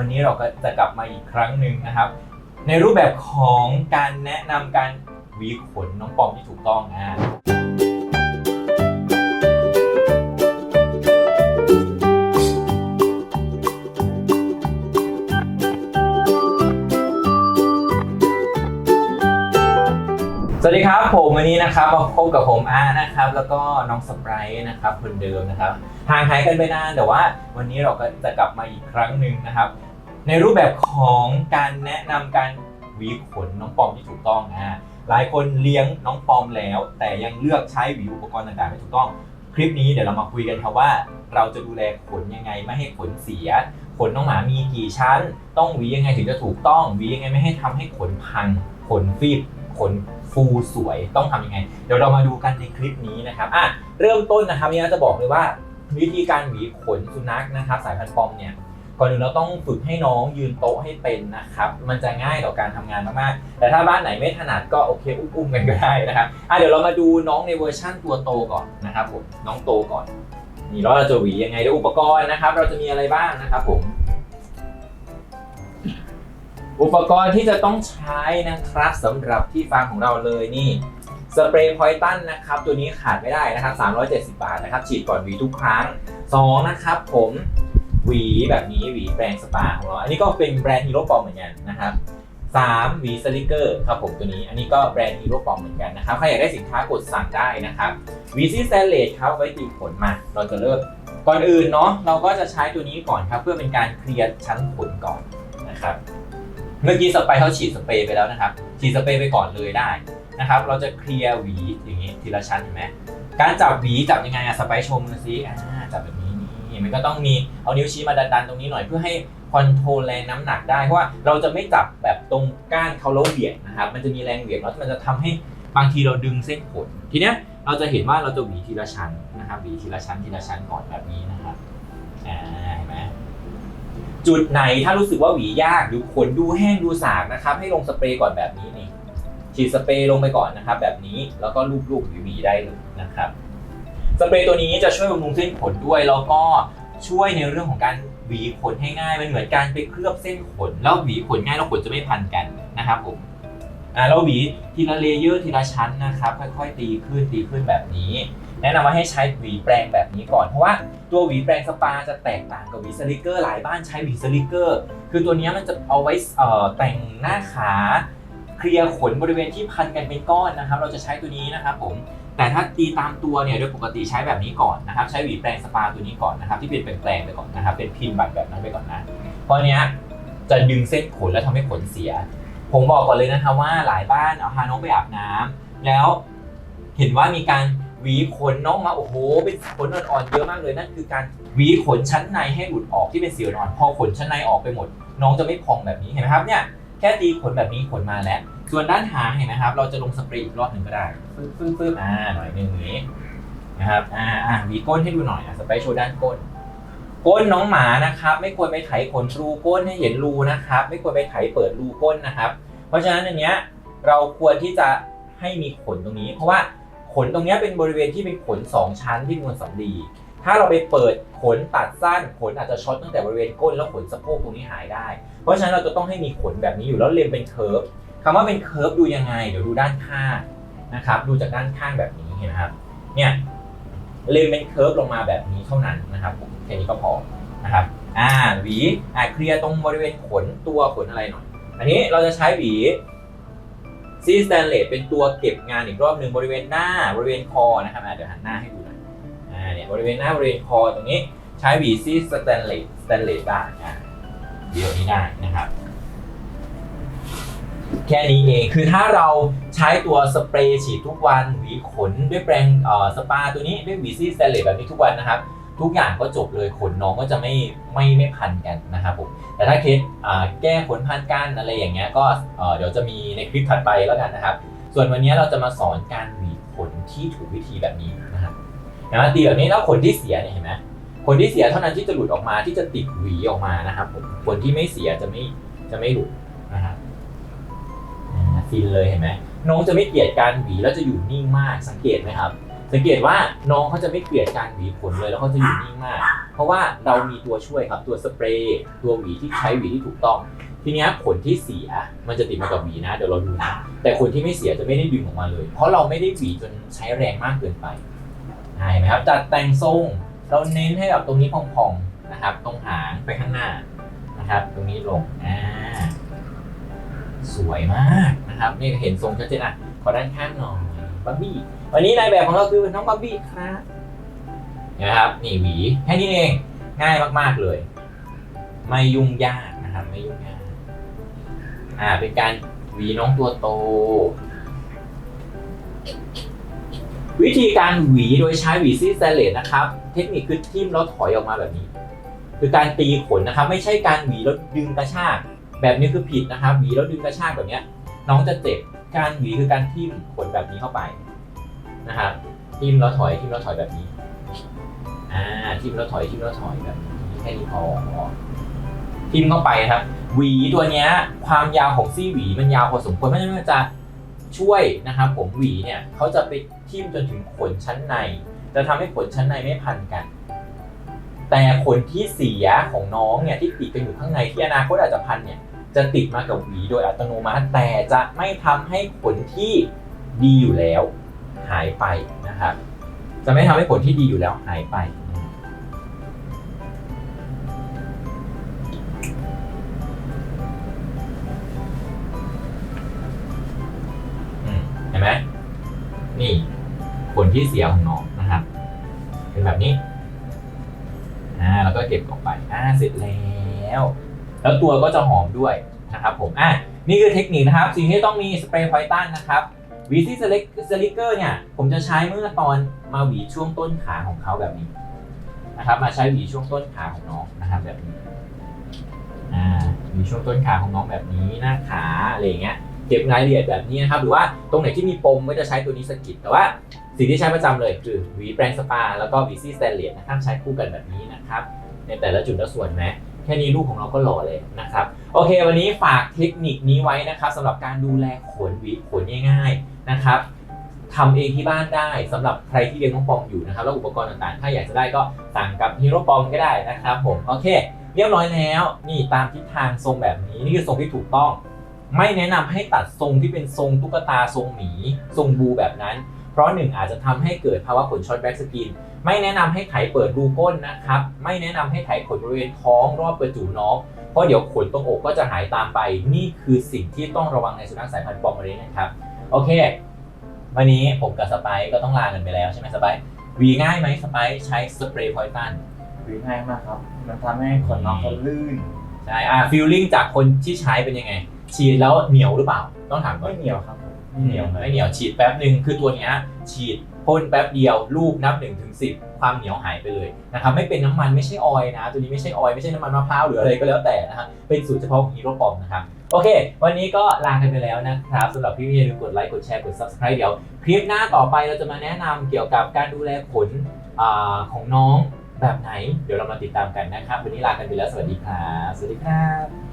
วันนี้เราก็จะกลับมาอีกครั้งหนึ่งนะครับ ในรูปแบบของการแนะนำการหวีขนน้องปอมที่ถูกต้องนะสวัสดีครับผมวันนี้นะครับมาพบกับผมอานะครับแล้วก็น้องสไปร์นะครับคนเดิมนะครับห่างหายกันไปนานแต่ว่า วันนี้เราก็จะกลับมาอีกครั้งหนึ่งนะครับ ในรูปแบบของการแนะนำการหวีขนน้องปอมที่ถูกต้องนะฮะหลายคนเลี้ยงน้องปอมแล้ว แต่ยังเลือกใช้หวีอุปกรณ์ต่างๆไม่ถูกต้อง คลิปนี้เดี๋ยวเรามาคุยกันครับว่า เราจะดูแลขนยังไงไม่ให้ขนเสีย ขนน้องหมามีกี่ชั้น ต้องหวียังไงถึงจะถูกต้องหวียังไงไม่ให้ทำให้ขนพัง ขนฟีบขนฟูสวยต้องทำยังไง เดี๋ยวเรามาดูกันในคลิปนี้นะครับอะเริ่มต้นนะครับนี่จะบอกเลยว่าวิธีการหวีขนสุนัขนะครับสายพันธุ์ปอมเนี่ย ก่อนอื่นเราต้องฝึกให้น้องยืนโต๊ะให้เป็นนะครับ มันจะง่ายต่อการทำงานมากๆ แต่ถ้าบ้านไหนไม่ถนัดก็โอเคอุ้มๆกันก็ได้นะครับอะเดี๋ยวเรามาดูน้องในเวอร์ชั่นตัวโตก่อนนะครับผมน้องโตก่อนนี่แล้วเราจะหวียังไงด้วยอุปกรณ์นะครับ เราจะมีอะไรบ้างนะครับผม อุปกรณ์ที่จะต้องใช้นะครับสำหรับที่ฟาร์มของเราเลยนี่สเปรย์พอยตันนะครับตัวนี้ขาดไม่ได้นะครับ370 บาทนะครับฉีดก่อนหวีทุกครั้ง2นะครับผม หวีแบบนี้หวีแปรงสปาของเรา อันนี้ก็เป็นแบรนด์ฮีโร่ปอมเหมือนกันนะครับ3หวีสลิเกอร์ครับผมตัวนี้ อันนี้ก็แบรนด์ฮีโร่ปอมเหมือนกันนะครับ ใครอยากได้สินค้ากดสั่งได้นะครับหวีซีสแตนเลสครับไว้ตีขนมา เราจะเริ่มก่อนอื่นเนาะเราก็จะใช้ตัวนี้ก่อนครับ เพื่อเป็นการเคลียร์ชั้นขนก่อนนะครับ เมื่อกี้สไปร์เขาฉีดสเปรย์ไปแล้วนะครับ ฉีดสเปรย์ไปก่อนเลยได้นะครับ เราจะเคลียร์หวีอย่างนี้ทีละชั้นเห็นไหมการจับหวีจับยังไงอะสไปโชว์มือซิจับแบบ นี้นี่มันก็ต้องมีเอานิ้วชี้มาดันๆตรงนี้หน่อยเพื่อให้คอนโทรลแรงน้ำหนักได้เพราะว่าเราจะไม่จับแบบตรงก้านเขาแล้วเหวี่ยงนะครับมันจะมีแรงเหวี่ยงแล้วมันจะทำให้บางทีเราดึงเส้นขนทีเนี้ยเราจะเห็นว่าเราจะหวีทีละชั้นนะครับหวีทีละชั้นทีละชั้นก่อนแบบนี้นะครับอ่าเห็นไหมจุดไหนถ้ารู้สึกว่าหวียากหรือขนดูแห้งดูสากนะครับ ให้ลงสเปรย์ก่อนแบบนี้นี่ฉีดสเปรย์ลงไปก่อนนะครับ แบบนี้แล้วก็ลูบๆหวีๆได้เลยนะครับ สเปรย์ตัวนี้จะช่วยบำรุงเส้นขนด้วย แล้วก็ช่วยในเรื่องของการหวีขนให้ง่ายมันเหมือนการไปเคลือบเส้นขน แล้วหวีขนง่ายแล้วขนจะไม่พันกันนะครับผมอ่าแล้วหวีทีละเลเยอร์ทีละชั้นนะครับค่อยๆ ตีขึ้นตีขึ้นแบบนี้ แนะนำว่าให้ใช้หวีแปรงแบบนี้ก่อนเพราะว่าตัวหวีแปรงสปาจะแตกต่างกับหวีสลิกเกอร์หลายบ้านใช้หวีสลิกเกอร์ คือตัวนี้มันจะเอาไว้เอ่อแต่งหน้าขาเคลียร์ขนบริเวณที่พันกันเป็นก้อนนะครับ เราจะใช้ตัวนี้นะครับผม แต่ถ้าตีตามตัวเนี่ยโดยปกติใช้แบบนี้ก่อนนะครับใช้หวีแปรงสปาตัวนี้ก่อนนะครับที่เป็นแปลงไปก่อนนะครับเป็นพิมพ์แบบแบบนั้นไปก่อนนะเพราะเนี้ยจะดึงเส้นขนแล้วทำให้ขนเสีย ผมบอกก่อนเลยนะครับว่าหลายบ้านเอาพาน้องไปอาบน้ำแล้วเห็นว่ามีการหวีขนน้องมาโอ้โหเป็นขนอ่อนๆเยอะมากเลยนั่นคือการหวีขนชั้นในให้หลุดออกที่เป็นสีอ่อนพอขนชั้นในออกไปหมด น้องจะไม่พองแบบนี้เห็นไหมครับเนี่ยแค่ตีขนแบบนี้ขนมาแล้ว ส่วนด้านหางเห็นไหมครับ เราจะลงสเปรย์อีกรอบหนึ่งก็ได้ฟึ๊บฟึ๊บฟึ๊บอ่าหน่อยหนึ่งอย่างนี้นะครับอ่าอ่าหวีก้นให้ดูหน่อยอะสเปรย์โชว์ด้านก้น ก้นน้องหมานะครับ ไม่ควรไปไถขนรูก้นให้เห็นรูนะครับ ไม่ควรไปไถเปิดรูก้นนะครับ เพราะฉะนั้นอันเนี้ยเราควรที่จะให้มีขนตรงนี้ เพราะว่าขนตรงเนี้ยเป็นบริเวณที่เป็นขนสองชั้นที่มวลสำลีถ้าเราไปเปิดขนตัดสั้นขนอาจจะช็อตตั้งแต่บริเวณก้นแล้วขนสะโพกตรงนี้หายได้ เพราะฉะนั้นเราจะต้องให้มีขนแบบนี้อยู่แล้วเลมเป็นเคิร์ฟ คำว่าเป็นเคิร์ฟดูยังไง เดี๋ยวดูด้านข้างนะครับดูจากด้านข้างแบบนี้เห็นไหมครับเนี่ยเลมเป็นเคิร์ฟลงมาแบบนี้เท่านั้นนะครับแค่นี้ก็พอนะครับอ่าหวีอ่าเคลียร์ตรงบริเวณขนตัวขนอะไรหน่อยอันนี้เราจะใช้หวีซีสแตนเลสเป็นตัวเก็บงานอีกรอบหนึ่งบริเวณหน้าบริเวณคอนะครับอะเดี๋ยวหันหน้าให้ดูหน่อยอ่าเนี่ยบริเวณหน้าบริเวณคอตรงนี้ใช้หวีซีสแตนเลสสแตนเลสได้อ่าหวีแบบนี้ได้นะครับ แค่นี้เอง คือถ้าเราใช้ตัวสเปรย์ฉีดทุกวัน หวีขนด้วยแปรงสปาตัวนี้ด้วยหวีซี่สแตนเลสแบบนี้ทุกวันนะครับ ทุกอย่างก็จบเลยขนน้องก็จะไม่ไม่ไม่พันกันนะครับผม แต่ถ้าเคสอ่าแก้ขนพันกันอะไรอย่างเงี้ยก็เดี๋ยวจะมีในคลิปถัดไปแล้วกันนะครับ ส่วนวันนี้เราจะมาสอนการหวีขนที่ถูกวิธีแบบนี้นะครับนะตีแบบนี้แล้วขนที่เสียเนี่ยเห็นไหมขนที่เสียเท่านั้นที่จะหลุดออกมาที่จะติดหวีออกมานะครับผมขนที่ไม่เสียจะไม่จะไม่หลุดนะครับ ฟินเลยเห็นไหมน้องจะไม่เกลียดการหวีแล้วจะอยู่นิ่งมากสังเกตไหมครับ สังเกตว่าน้องเขาจะไม่เกลียดการหวีขนเลยแล้วเขาจะอยู่นิ่งมาก เพราะว่าเรามีตัวช่วยครับตัวสเปรย์ตัวหวีที่ใช้หวีที่ถูกต้อง ทีนี้ขนที่เสียมันจะติดมากับหวีนะเดี๋ยวเราดูนะแต่ขนที่ไม่เสียจะไม่ได้ดึงออกมาเลย เพราะเราไม่ได้หวีจนใช้แรงมากเกินไปเห็นไหมครับจัดแต่งทรงเราเน้นให้แบบตรงนี้พองๆนะครับ ตรงหางไปข้างหน้านะครับ ตรงนี้ลงอ่า สวยมากนะครับนี่เห็นทรงชัดเจนอะขอด้านข้างหน่อยบับบี้วันนี้นายแบบของเราคือน้องบับบี้ครับนะครับนี่หวีแค่นี้เองง่ายมากๆเลย ไม่ยุ่งยากนะครับไม่ยุ่งยากอ่าเป็นการหวีน้องตัวโต วิธีการหวีโดยใช้หวีซี่สแตนเลสนะครับ เทคนิคคือทิ่มแล้วถอยออกมาแบบนี้ คือการตีขนนะครับ ไม่ใช่การหวีแล้วดึงกระชาก แบบนี้คือผิดนะครับหวีแล้วดึงกระชากแบบนี้น้องจะเจ็บการหวีคือการทิ่มขนแบบนี้เข้าไปนะครับทิ่มแล้วถอยทิ่มแล้วถอยแบบนี้อ่าทิ่มแล้วถอยทิ่มแล้วถอยแบบนี้แค่นี้พอทิ่มเข้าไปครับ หวีตัวเนี้ยความยาวของซี่หวีมันยาวพอสมควรเพราะฉะนั้นมันจะช่วยนะครับผมหวีเนี่ยเขาจะไปทิ่มจนถึงขนชั้นใน จะทำให้ขนชั้นในไม่พันกัน แต่ขนที่เสียของน้องเนี่ยที่ติดกันอยู่ข้างในที่อนาคตอาจจะพันเนี่ย จะติดมากับหวีโดยอัตโนมัติ แต่จะไม่ทำให้ขนที่ดีอยู่แล้วหายไปนะครับ จะไม่ทำให้ขนที่ดีอยู่แล้วหายไปเห็นไหมนี่ผลที่เสียของน้องนะครับ เป็นแบบนี้อ่าแล้วก็เก็บออกไปอ่าเสร็จแล้ว แล้วตัวก็จะหอมด้วยนะครับผมอะนี่คือเทคนิคนะครับ สิ่งที่ต้องมีสเปรย์พอยตันนะครับวีที่สลิกสลิกเกอร์เนี่ยผมจะใช้เมื่อตอนมาหวีช่วงต้นขาของเขาแบบนี้นะครับมาใช้หวีช่วงต้นขาของน้องนะครับแบบนี้อ่าหวีช่วงต้นขาของน้องแบบนี้หน้าขาอะไรอย่างเงี้ยเก็บรายละเอียดแบบนี้นะครับหรือว่าตรงไหนที่มีปมก็จะใช้ตัวนี้สกิดแต่ว่าสิ่งที่ใช้ประจำเลยคือหวีแปรงสปา แล้วก็หวีซี่สแตนเลสนะครับใช้คู่กันแบบนี้นะครับในแต่ละจุดและส่วนแม้ แค่นี้ลูกของเราก็หล่อเลยนะครับ โอเค วันนี้ฝากเทคนิคนี้ไว้นะครับสำหรับการดูแลขนหวีขนง่าย ๆนะครับทำเองที่บ้านได้สำหรับใครที่เลี้ยงน้องปองอยู่นะครับแล้วอุปกรณ์ต่างๆ ถ้าอยากจะได้ก็สั่งกับฮีโร่ปองก็ได้นะครับผมโอเค เรียบร้อยแล้วนี่ตามทิศทางทรงแบบนี้นี่คือทรงที่ถูกต้อง ไม่แนะนำให้ตัดทรงที่เป็นทรงตุ๊กตาทรงหมีทรงบูแบบนั้น เพราะหนึ่งอาจจะทำให้เกิดภาวะขนช็อตแบ็กสกิน ไม่แนะนำให้ไถเปิดรูก้นนะครับ ไม่แนะนำให้ไถขนบริเวณท้องรอบประจูน้อง เพราะเดี๋ยวขนตรงอกก็จะหายตามไป นี่คือสิ่งที่ต้องระวังในสุนัขสายพันธุ์ปอมเมอเรนนะครับ โอเค วันนี้ผมกับสไปซ์ก็ต้องลากันไปแล้วใช่ไหมสไปซ์วีง่ายไหมสไปซ์ใช้สเปรย์พอยตันหรือง่ายมากครับ มันทำให้ขนน้องเขาลื่นใช่อ่าฟีลลิ่งจากคนที่ใช้เป็นยังไงฉีดแล้วเหนียวหรือเปล่า ต้องถามก่อนไม่เหนียวครับผม ไม่เหนียวไม่เหนียวฉีดแป๊บหนึ่งคือตัวเนี้ยฉีดพ่นแป๊บเดียวรูปนับ1นถึงสิความเหนียวหายไปเลยนะครับไม่เป็นน้ำมันไม่ใช่ออยนะ ตัวนี้ไม่ใช่ออยไม่ใช่น้ำมันมะพร้าวหรืออะไรก็แล้วแต่นะครับเป็นสูตรเฉพาะของฮีโร่ปอมนะครับโอเค วันนี้ก็ลากันไปแล้วนะครับสำหรับพี่อย่าลืมกดไลค์กดแชร์กด subscribe เดี๋ยวคลิปหน้าต่อไปเราจะมาแนะนำเกี่ยวกับการดูแลขนอของน้องแบบไหน เดี๋ยวเรามาติดตามกันนะครับวันนี้ลากันไปแล้วสวัสดีครับสวัสดีครับ